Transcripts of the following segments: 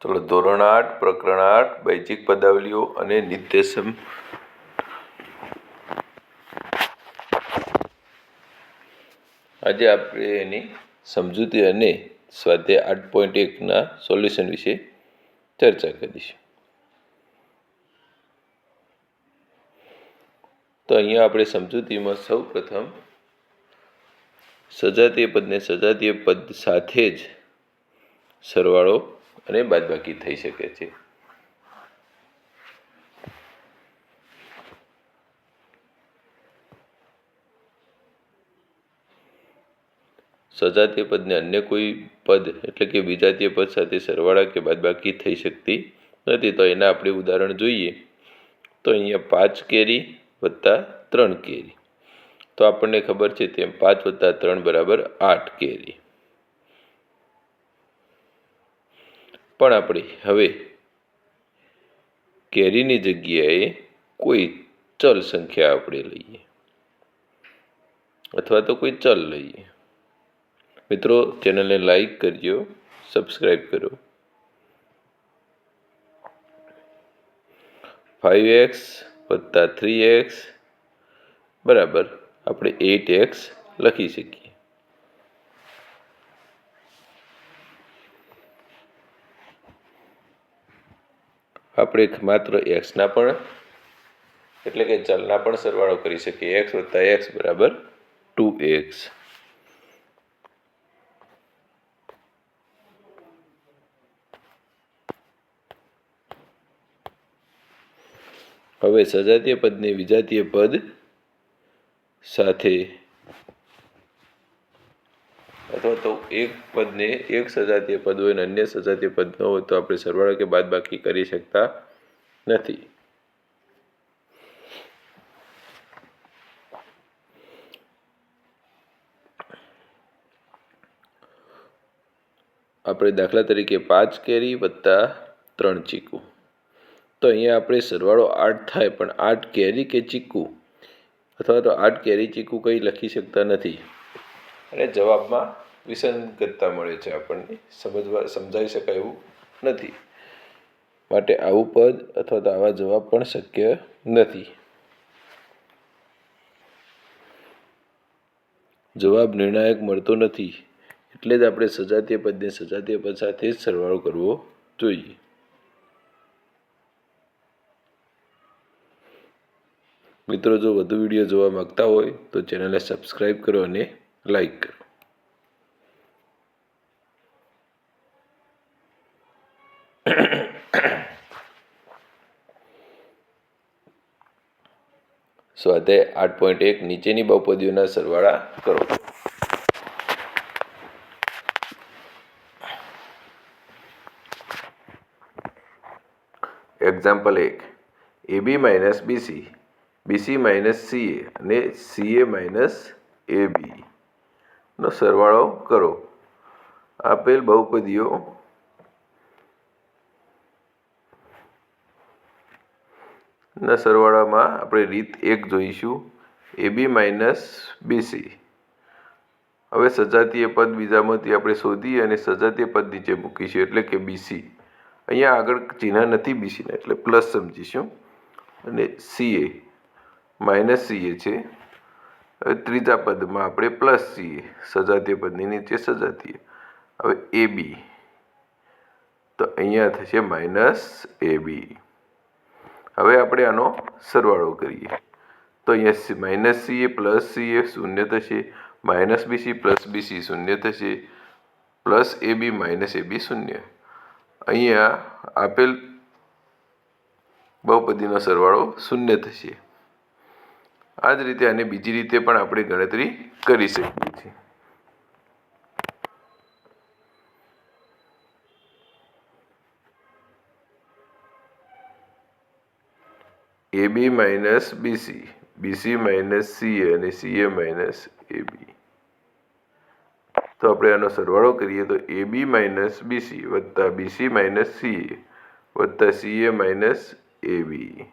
ચલો ધોરણ આઠ, પ્રકરણ આઠ, બૈજિક પદાવલીઓ અને નિર્દેશમ આજે આપણે એની સમજૂતી અને સ્વાધ્યાય આઠ પોઈન્ટ એકના સોલ્યુશન વિશે ચર્ચા કરીશું. તો અહીંયા આપણે સમજૂતીમાં સૌ પ્રથમ સજાતીય પદને સજાતીય પદ સાથે જ સરવાળો અને બાદબાકી થઈ શકે છે. સજાતીય પદને અન્ય કોઈ પદ એટલે કે વિજાતીય પદ સાથે સરવાળા કે બાદબાકી થઈ શકતી નથી, તો એના આપણે ઉદાહરણ જોઈએ. તો અહીંયા પાંચ કેરી વત્તા ત્રણ કેરી. તો આપણને ખબર છે તેમ પાંચ વત્તા ત્રણ બરાબર આઠ કેરી. પણ આપણે હવે કેરીની જગ્યાએ કોઈ ચલ સંખ્યા આપણે લઈએ. અથવા તો કોઈ ચલ લઈએ. મિત્રો, ચેનલને લાઈક કરજો, સબસ્ક્રાઈબ કરો. ફાઇવ એક્સ વત્તા થ્રી એક્સ બરાબર આપણે એટ એક્સ લખી શકીએ. આપણે માત્ર એક્સના પણ, એટલે કે ચલના પણ સરવાળો કરી શકીએ. એક્સ વત્તા એક્સ બરાબર ટુ એક્સ. હવે સજાતીય પદને વિજાતીય પદ સાથે અથવા તો એક પદને એક સજાતીય પદ હોય અને અન્ય સજાતીય પદ ન હોય તો આપણે સરવાળો કે બાદબાકી કરી શકતા નથી. આપણે દાખલા તરીકે પાંચ કેરી વત્તા ત્રણ ચીકુ. તો અહીંયા આપણે સરવાળો આઠ થાય, પણ આઠ કેરી કે ચીકુ? અથવા તો આઠ કેરી ચીકુ કંઈ લખી શકતા નથી. અને જવાબમાં વિસંગતતા મળે છે આપણને. સમજવા સમજાવી શકાય એવું નથી. માટે આવું પદ અથવા તો આવા જવાબ પણ શક્ય નથી. જવાબ નિર્ણાયક મળતો નથી. એટલે જ આપણે સજાતીય પદને સજાતીય પદ સાથે જ સરવાળો કરવો જોઈએ. મિત્રો, જો વધુ વીડિયો જોવા માંગતા હોય તો ચેનલને સબસ્ક્રાઈબ કરો અને લાઈક કરો સ્વાધ્યાય આઠ પોઈન્ટ એક, નીચેની બહુપદીઓના સરવાળા કરો. એક્ઝામ્પલ એક. A B minus BC BC minus CA અને સીએ માઇનસ એ બી નો સરવાળો કરો. આપેલ બહુપદીઓ ના સરવાળામાં આપણે રીત એક જોઈશું. એ બી માઇનસ બીસી હવે સજાતીય પદ બીજામાંથી આપણે શોધી અને સજાતીય પદ નીચે મૂકીશું એટલે કે બીસી અહીંયા આગળ ચિહ્ન નથી બીસીના એટલે પ્લસ સમજીશું. અને સીએ માઇનસ સીએ છે. હવે ત્રીજા પદમાં આપણે પ્લસ સીએ સજાતીય પદની નીચે સજાતીય. હવે એ બી. તો અહીંયા થશે માઇનસ એ બી. હવે આપણે આનો સરવાળો કરીએ. તો અહીંયા minus C A plus C A શૂન્ય થશે. માઇનસ બીસી પ્લસ બીસી શૂન્ય થશે. Plus A B, minus A B શૂન્ય. અહીંયા આપેલ બહુપદીનો સરવાળો શૂન્ય થશે. આ જ રીતે અને બીજી રીતે પણ આપણે ગણતરી કરી શકીએ છીએ. A B minus BC BC minus CA અને સીએ માઇનસ એ બી. તો આપણે આનો સરવાળો કરીએ તો એ બી માઇનસ બીસી વત્તા બીસી માઇનસ સીએ વત્તા સીએ માઇનસ એ બી.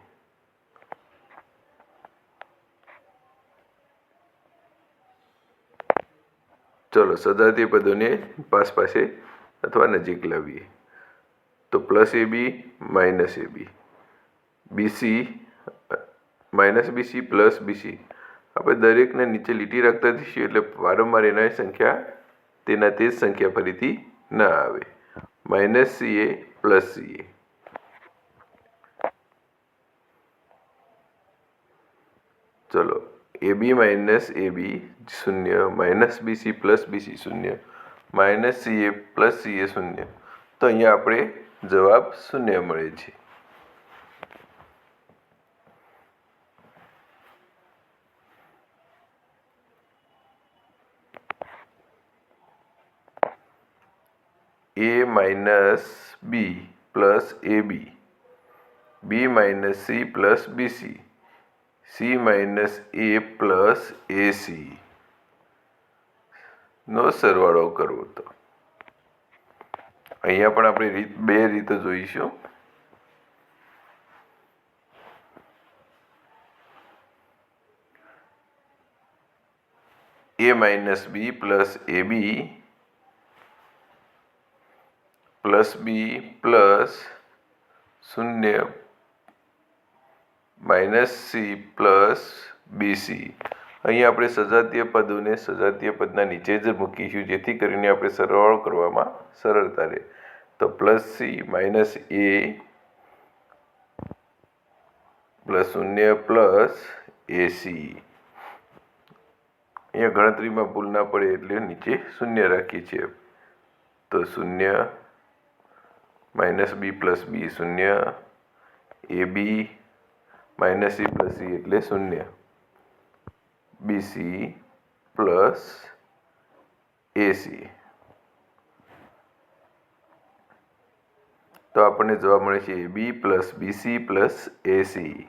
ચલો સજાતીય પદોને પાસ પાસે અથવા નજીક લાવીએ. તો plus A B, minus A B. BC minus BC plus BC આપણે દરેકને નીચે લીટી રાખતા જઈશું, એટલે વારંવાર એના સંખ્યા તેના તે જ સંખ્યા ફરીથી ના આવે. Minus C A, plus C A. ચલો A B minus A B શૂન્ય માઇનસ બીસી પ્લસ બીસી શૂન્ય minus C A plus C A શૂન્ય તો અહીંયા આપણે જવાબ શૂન્ય મળે છે A minus B plus A B B minus C plus BC C minus A plus AC નો સરવાળો કરવો તો. અહીંયા પણ આપણે રીત, બે રીતે જોઈશું. A minus B plus A B plus B plus શૂન્ય માઇનસ સી પ્લસ બીસી અહીં આપણે સજાતીય પદોને સજાતીય પદના નીચે જ મૂકીશું, જેથી કરીને આપણે સરવાળો કરવામાં સરળતા રહે. તો plus C minus A plus શૂન્ય પ્લસ એસી અહીંયા ગણતરીમાં ભૂલ ના પડે એટલે નીચે શૂન્ય રાખીએ છીએ. તો શૂન્ય માઇનસ બી પ્લસ બી શૂન્ય, A B minus C plus C એટલે શૂન્ય. બીસી પ્લસ એસી તો આપણને જવાબ મળે છે B plus BC plus AC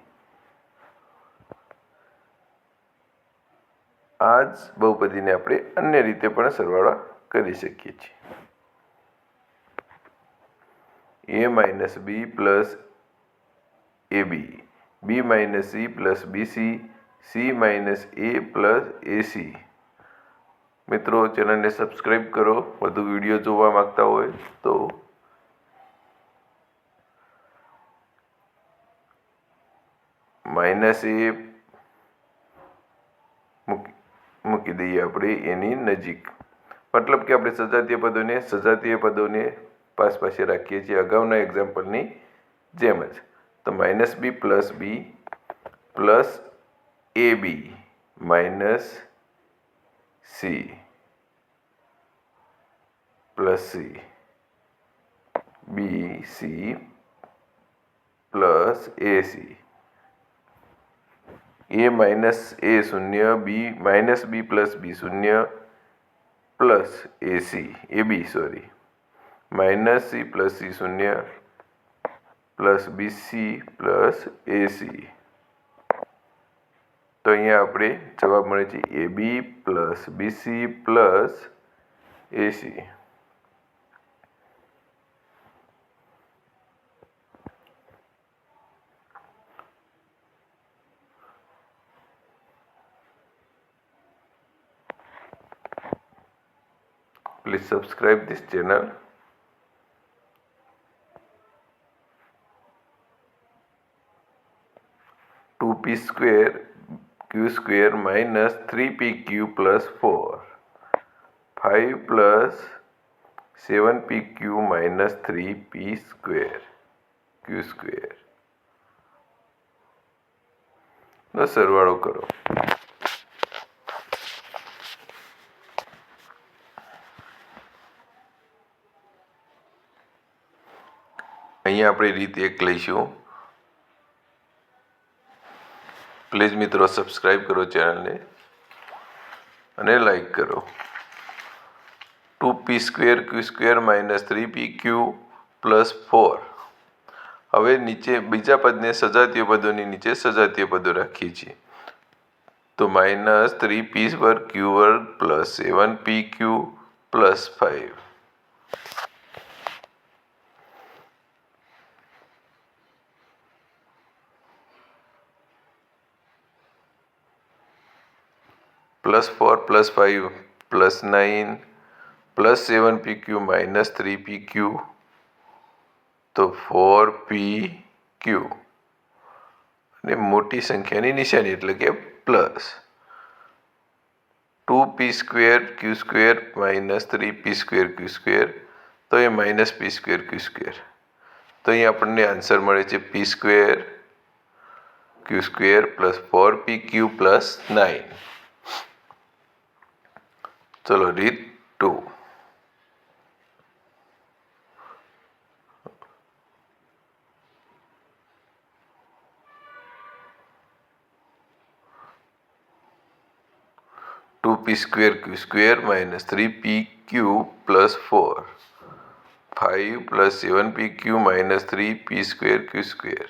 આ જ બહુપદીને આપણે અન્ય રીતે પણ સરવાળા કરી શકીએ છીએ. A minus B plus A B. B minus C plus BC C minus A plus AC મિત્રો, ચેનલને સબસ્ક્રાઈબ કરો. વધુ વીડિયો જોવા માંગતા હોય તો માઇનસ એ મૂકી દઈએ આપણે એની નજીક. મતલબ કે આપણે સજાતીય પદોને સજાતીય પદોને પાસ પાસે રાખીએ છીએ. અગાઉના એક્ઝામ્પલની જેમ જ. તો minus B plus B plus A B minus C plus C B C plus A C A minus A શૂન્ય B minus B plus B શૂન્ય plus A C A B sorry minus C plus C શૂન્ય plus BC plus AC તો અહીંયા આપણે જવાબ મળે છે A B plus BC plus AC please subscribe this channel. 2p square q square minus 3pq plus 4 5 plus 7pq minus 3p square q square નો સરવાળો કરો અહીંયા આપણે રીત એક લઈશું પ્લીઝ મિત્રો સબસ્ક્રાઈબ કરો ચેનલને અને લાઈક કરો. Two P square Q square minus three P Q plus four. હવે નીચે બીજા પદને સજાતીય પદોની નીચે સજાતીય પદો રાખીએ છીએ. તો માઇનસ થ્રી પી વર્ગ ક્યુ વર્ગ plus seven P Q plus five. Plus four plus five plus nine plus seven P Q minus three P Q તો ફોર પી ક્યુ અને મોટી સંખ્યાની નિશાની એટલે કે plus two P square Q square minus three P square Q square તો એ minus P square Q square તો અહીં આપણને આન્સર મળે છે P square Q square plus four P Q plus nine ચલો રીત two two P square Q square minus three P Q plus four five plus seven P Q minus three P square Q square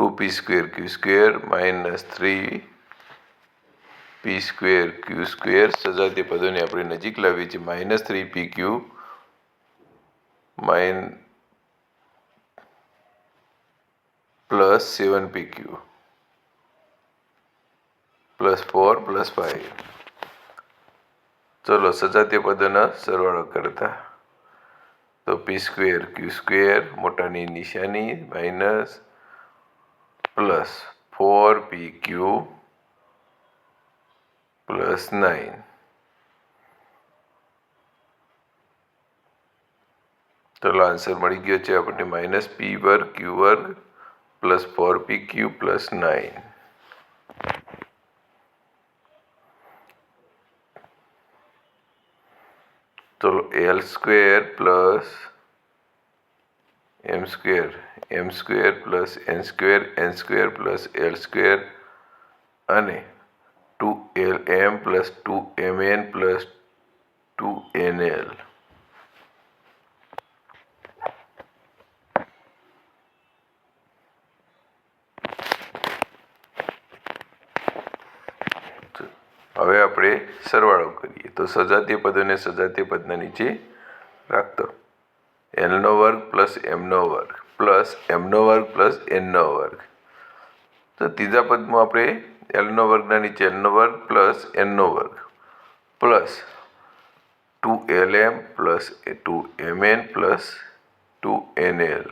two P square Q square minus three P square Q square સજાતીય પદોને આપણે નજીક લાવીએ છીએ minus three P Q plus seven P Q plus four plus five ચલો સજાતીય પદોના સરવાળો કરતા તો પી સ્ક્વેર ક્યુ સ્ક્વેર મોટાની નિશાની minus plus four P Q plus nine ચલો આન્સર મળી ગયો છે આપણને માઇનસ પી વર્ગ ક્યુ વર્ગ plus four P Q plus nine ચલો L square plus M square M square plus N square N square plus L square અને two L M plus two M N plus two N L. હવે આપણે સરવાળો કરીએ. તો સજાતીય પદોને સજાતીય પદના નીચે રાખતો. એલનો વર્ગ પ્લસ એમનો વર્ગ. પ્લસ એમનો વર્ગ પ્લસ એનનો વર્ગ. તો ત્રીજા પદમાં આપણે એલનો વર્ગના નીચે એલનો વર્ગ પ્લસ એનનો વર્ગ. Plus two L M plus two M N plus two N L.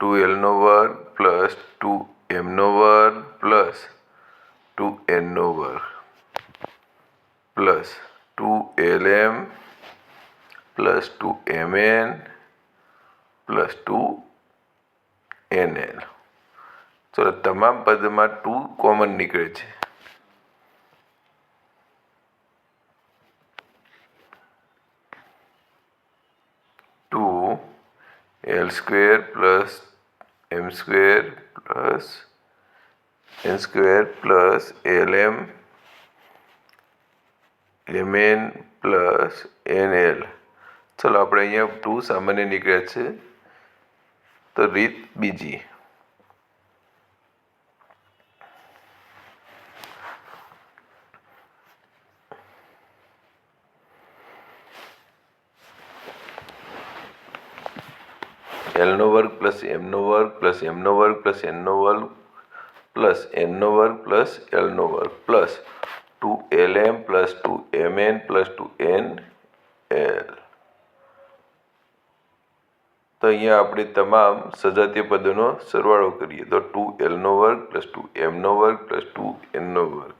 Two એલનો વર્ગ પ્લસ ટુ એમનો વર્ગ પ્લસ ટુ એનનો વર્ગ. Plus two L M plus two M N plus two N L ચલો, તમામ પદમાં ટુ કોમન નીકળે છે. Two L square plus M square plus N square plus L M M N plus N L. ચલો, આપણે અહીંયા two સામાન્ય નીકળ્યા છે. તો રીત બીજી એલનો વર્ગ પ્લસ એમનો વર્ગ પ્લસ એમનો વર્ગ પ્લસ એનનો વર્ગ પ્લસ એનનો વર્ગ પ્લસ એલનો વર્ગ plus two L M plus two M N plus two N L તો અહીંયા આપણે તમામ સજાતીય પદોનો સરવાળો કરીએ. તો ટુ એલનો વર્ગ પ્લસ ટુ એમનો વર્ગ પ્લસ ટુ એનનો વર્ગ.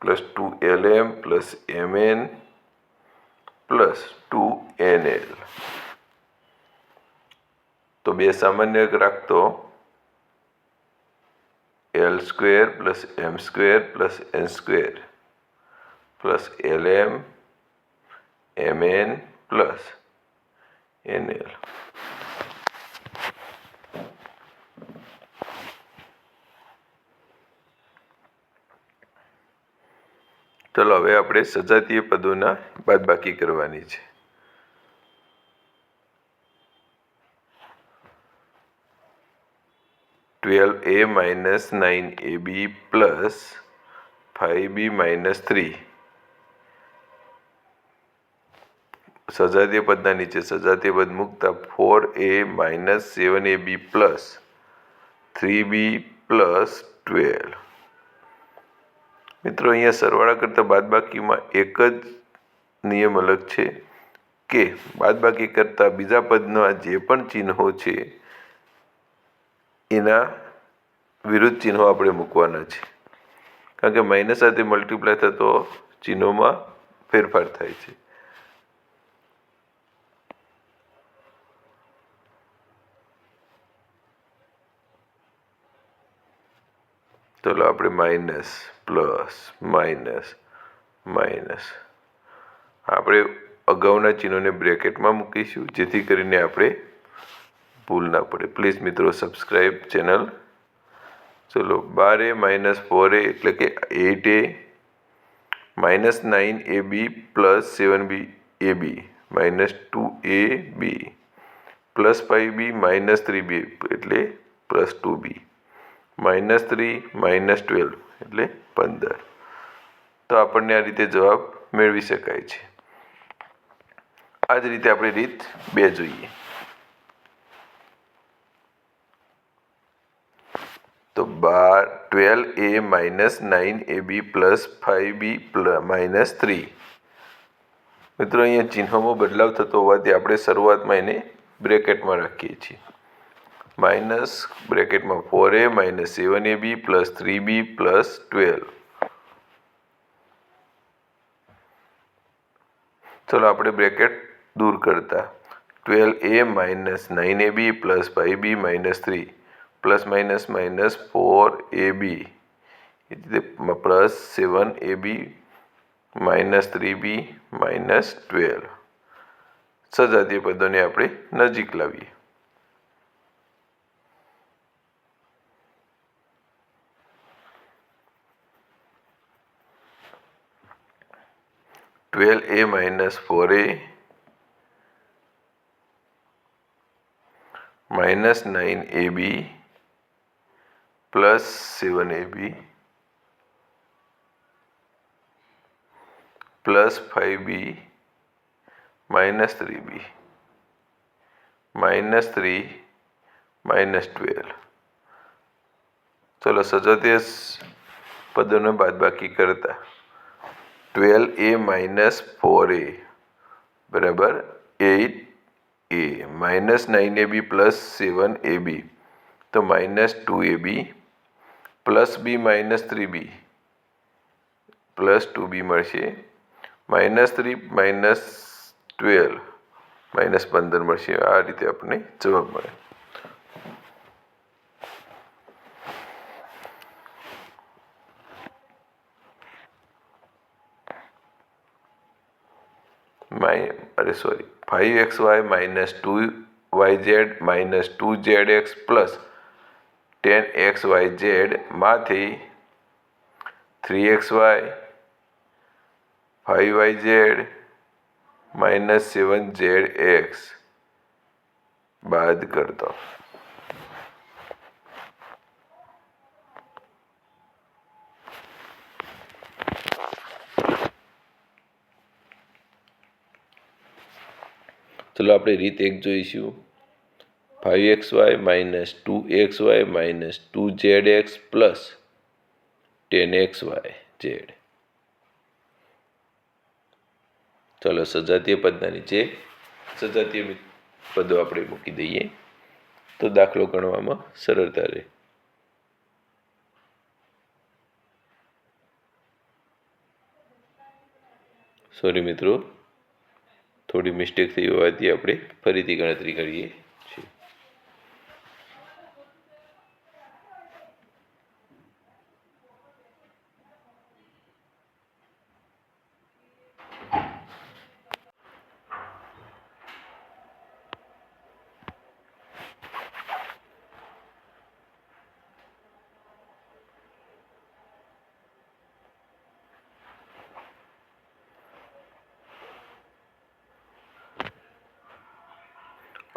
Plus two L M plus M N plus two N L. તો બે સામાન્ય રાખતો. L square plus M square plus N square. Plus L M M N plus L ચલો, હવે આપણે સજાતીય પદોના બાદબાકી કરવાની છે. Twelve A minus nine A B plus five B minus three. સજાતીય પદના નીચે સજાતીય પદ મૂકતા four A minus seven A B plus three B plus twelve મિત્રો, અહીંયા સરવાળા કરતાં બાદબાકીમાં એક જ નિયમ અલગ છે કે બાદબાકી કરતાં બીજા પદના જે પણ ચિહ્નો છે, એના વિરુદ્ધ ચિહ્નો આપણે મૂકવાના છે. કારણ કે માઇનસ સાથે મલ્ટીપ્લાય થતો ચિહ્નોમાં ફેરફાર થાય છે. ચલો આપણે માઇનસ પ્લસ માઇનસ માઇનસ આપણે અગાઉના ચિહ્નોને બ્રેકેટમાં મૂકીશું, જેથી કરીને આપણે ભૂલ ના પડે. પ્લીઝ મિત્રો સબસ્ક્રાઈબ ચેનલ ચલો, બાર એ માઇનસ ફોર એ, એટલે કે eight a minus nine a b plus seven b a b minus two a b plus five b minus three b, એટલે plus two b. Minus three, minus twelve એટલે પંદર. તો આપણને આ રીતે જવાબ મેળવી શકાય છે. આ જ રીતે આપણે રીત બે જોઈએ. તો બાર, twelve a minus nine a b plus five b minus three. મિત્રો, અહીંયા ચિહ્નોમાં બદલાવ થતો હોવાથી આપણે શરૂઆતમાં એને બ્રેકેટમાં રાખીએ છીએ. Minus બ્રેકેટમાં four a minus seven a b plus three b plus twelve ચલો આપણે બ્રેકેટ દૂર કરતા. Twelve a minus nine a b plus five b minus three plus minus minus four a b plus seven a b minus three b minus twelve સજાતીય પદોને આપણે નજીક લાવીએ. Twelve a minus four a minus nine a b plus seven a b plus five b minus three b minus three minus twelve ચલો સજાતીય પદોને બાદબાકી કરતા twelve a minus four a બરાબર eight a minus nine a b plus seven a b તો minus two a b plus b minus three b plus two b મળશે minus three minus twelve minus પંદર મળશે આ રીતે આપણને જવાબ મળે અરે sorry five x y minus two y z minus two z x plus ten x y ઝેડમાંથી three x y five y z minus seven z x બાદ કરતો. ચલો આપણે રીત એક જોઈશું. Five x y minus two x y minus two z x plus ten x y z ચલો સજાતીય પદના નીચે સજાતીય પદો આપણે મૂકી દઈએ. તો દાખલો ગણવામાં સરળતા રહે. સોરી મિત્રો. થોડી મિસ્ટેક થઈ હોવાથી આપણે ફરીથી ગણતરી કરીએ છીએ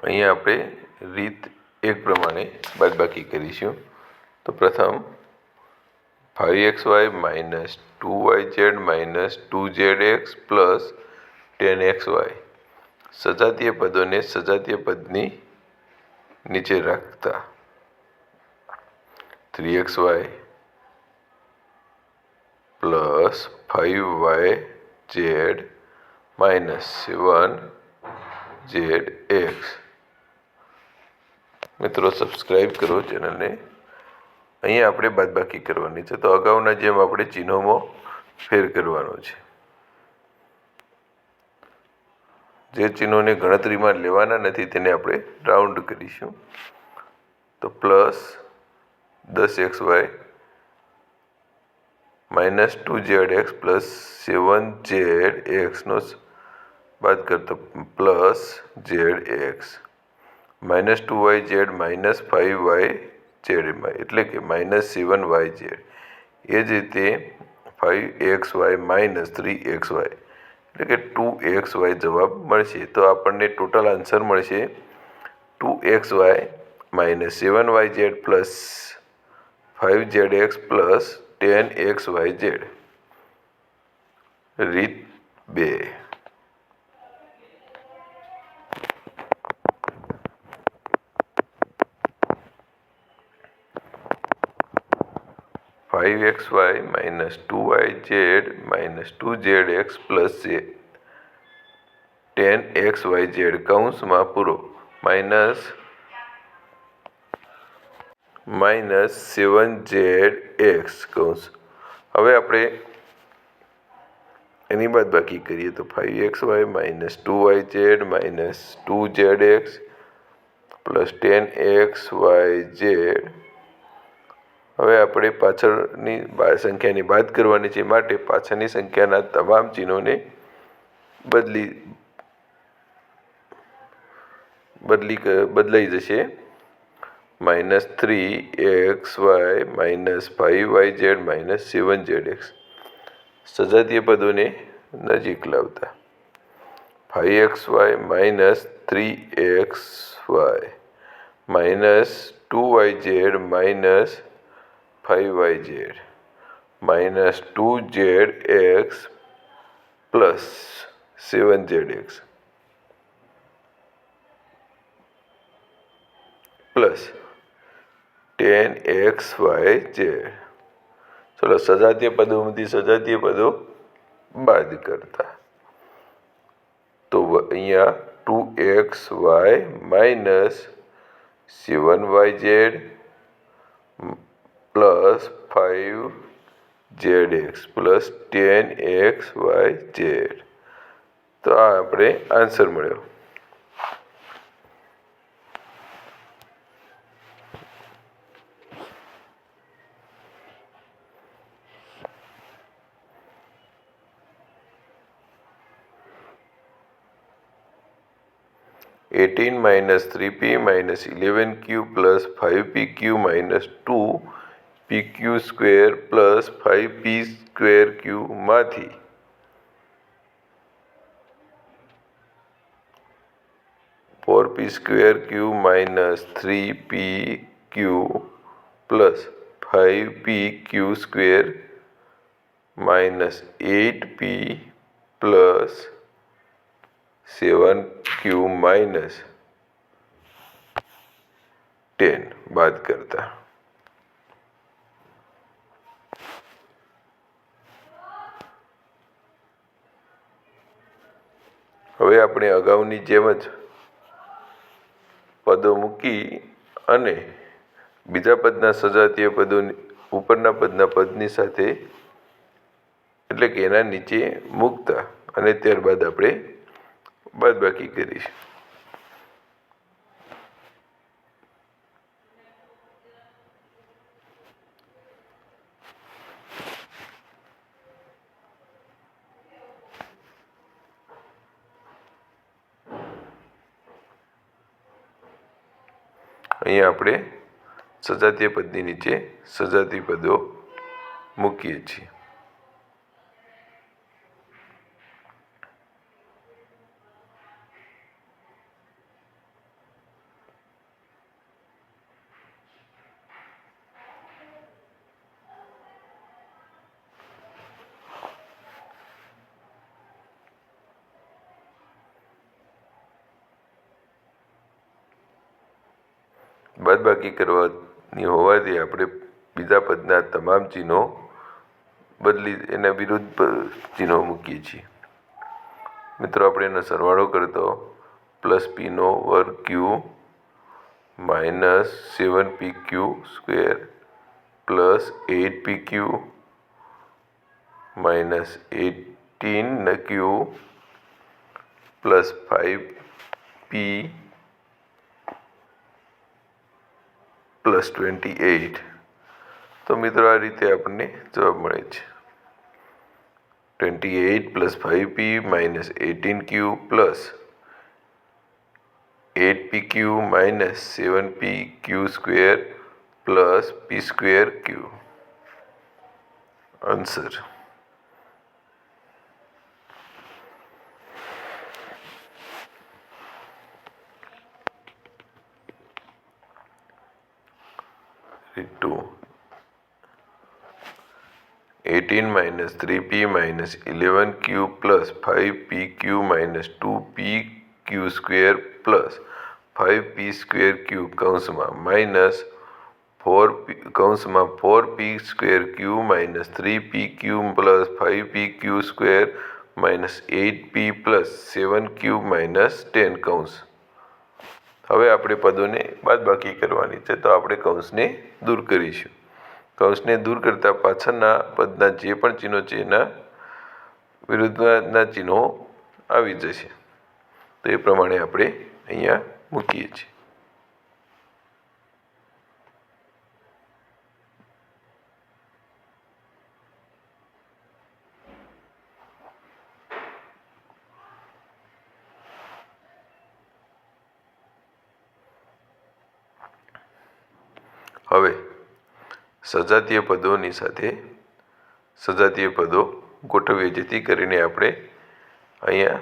અહીંયા આપણે રીત એક પ્રમાણે બાદબાકી કરીશું. તો પ્રથમ five x y minus two y z minus two z x plus ten x y સજાતીય પદોને સજાતીય પદની નીચે રાખતા three x y plus five y z minus seven z x. મિત્રો સબસ્ક્રાઈબ કરો ચેનલને. અહીંયા આપણે બાદબાકી કરવાની છે. તો અગાઉના જેમ આપણે ચિહ્નોમાં ફેર કરવાનો છે. જે ચિહ્નોને ગણતરીમાં લેવાના નથી તેને આપણે રાઉન્ડ કરીશું. તો પ્લસ દસ x y minus two z x plus seven z એક્સનો બાદ કરતો plus z x. Minus two y z minus five y ઝેડમાં એટલે કે માઇનસ સેવન વાય ઝેડ. એ જ રીતે five x y minus three x y. એટલે કે ટુ એક્સ વાય જવાબ મળશે. તો આપણને ટોટલ આન્સર મળશે two x y minus seven y z plus five z x plus ten x y z. રીત બે. Five x y minus two y z minus two z x plus જે ten x Y Z કૌંસમાં પૂરો. Minus minus seven z x કૌંસ. હવે આપણે એની બાદ બાકી કરીએ તો five x y minus two y z minus two z x plus ten x y z હવે આપણે પાછળની સંખ્યાની બાદ કરવાની છે. માટે પાછળની સંખ્યાના તમામ ચિહ્નોને બદલી બદલી બદલાઈ જશે. Minus three x y, minus five y z, minus seven z x. સજાતીય પદોને નજીક લાવતા. Five x y, minus three x y, minus two y z, minus five y z. Minus two z x plus seven z x. Plus ten x y z. ચલો સજાતીય પદોમાંથી સજાતીય પદો બાદ કરતા. તો અહીંયા two x y minus seven y z plus five z x plus ten x y z તો આ આપણે આન્સર મળ્યો eighteen minus three p minus eleven q plus five p q minus two p q square plus five p square ક્યુમાંથી four p square q minus three p q plus five p q square minus eight p plus seven q minus ten બાદ કરતા હવે આપણે અગાઉની જેમ જ પદો મૂકી અને બીજા પદના સજાતીય પદોની ઉપરના પદના પદની સાથે એટલે કે એના નીચે મૂકતા અને ત્યારબાદ આપણે બાદબાકી કરીશું. અહીંયા આપણે સજાતીય પદની નીચે સજાતી પદો મૂકીએ છીએ. કરવાની હોવાથી આપણે બીજા પદના તમામ ચિહ્નો બદલી, એના વિરુદ્ધ ચિહ્નો મૂકીએ છીએ. મિત્રો, આપણે એનો સરવાળો કરતો પ્લસ પીનો વર્ગ q minus seven p q square plus eight p q minus eighteen q plus five p plus twenty eight તો મિત્રો, આ રીતે આપણને જવાબ મળે છે. Twenty eight plus five p minus eighteen q plus eight p q minus seven p q square plus p square q. Answer. into 18 minus 3p minus 11q plus 5pq minus 2pq square plus 5p square q કૌંસમાં minus four કૌંસમાં four p square q minus three p q plus five p q square minus eight p plus seven q minus ten કૌંસ હવે આપણે પદોને બાદબાકી કરવાની છે તો આપણે કૌંસને દૂર કરીશું. કૌંસને દૂર કરતાં પાછળના પદના જે પણ ચિહ્નો છે એના વિરુદ્ધના ચિહ્નો આવી જશે. તો એ પ્રમાણે આપણે અહીંયા મૂકીએ છીએ હવે સજાતીય પદોની સાથે સજાતીય પદો ગોઠવીએ જેથી કરીને આપણે અહીંયા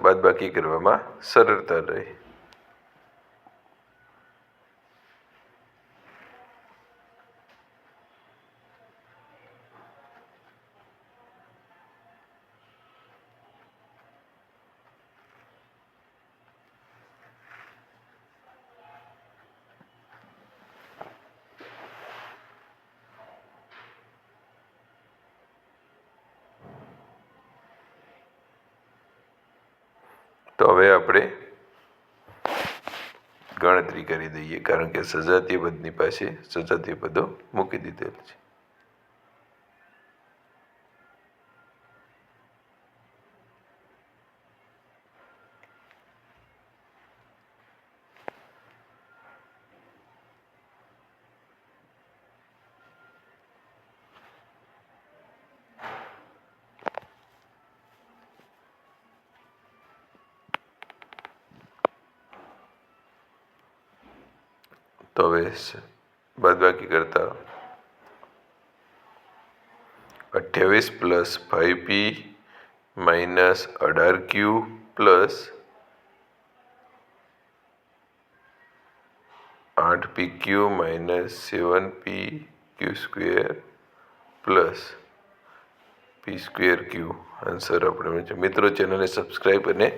બાદબાકી કરવામાં સરળતા રહે તો હવે આપણે ગણતરી કરી દઈએ કારણ કે સજાતીય પદની પાસે સજાતીય પદો મૂકી દીધેલ છે. તો હવે સ- બાદબાકી કરતા અઠ્યાવીસ પ્લસ ફાઇવ પી માઇનસ અઢાર ક્યુ પ્લસ આઠ p q minus seven p q square plus p square q answer આપણે મળે છે મિત્રો ચેનલને સબસ્ક્રાઈબ અને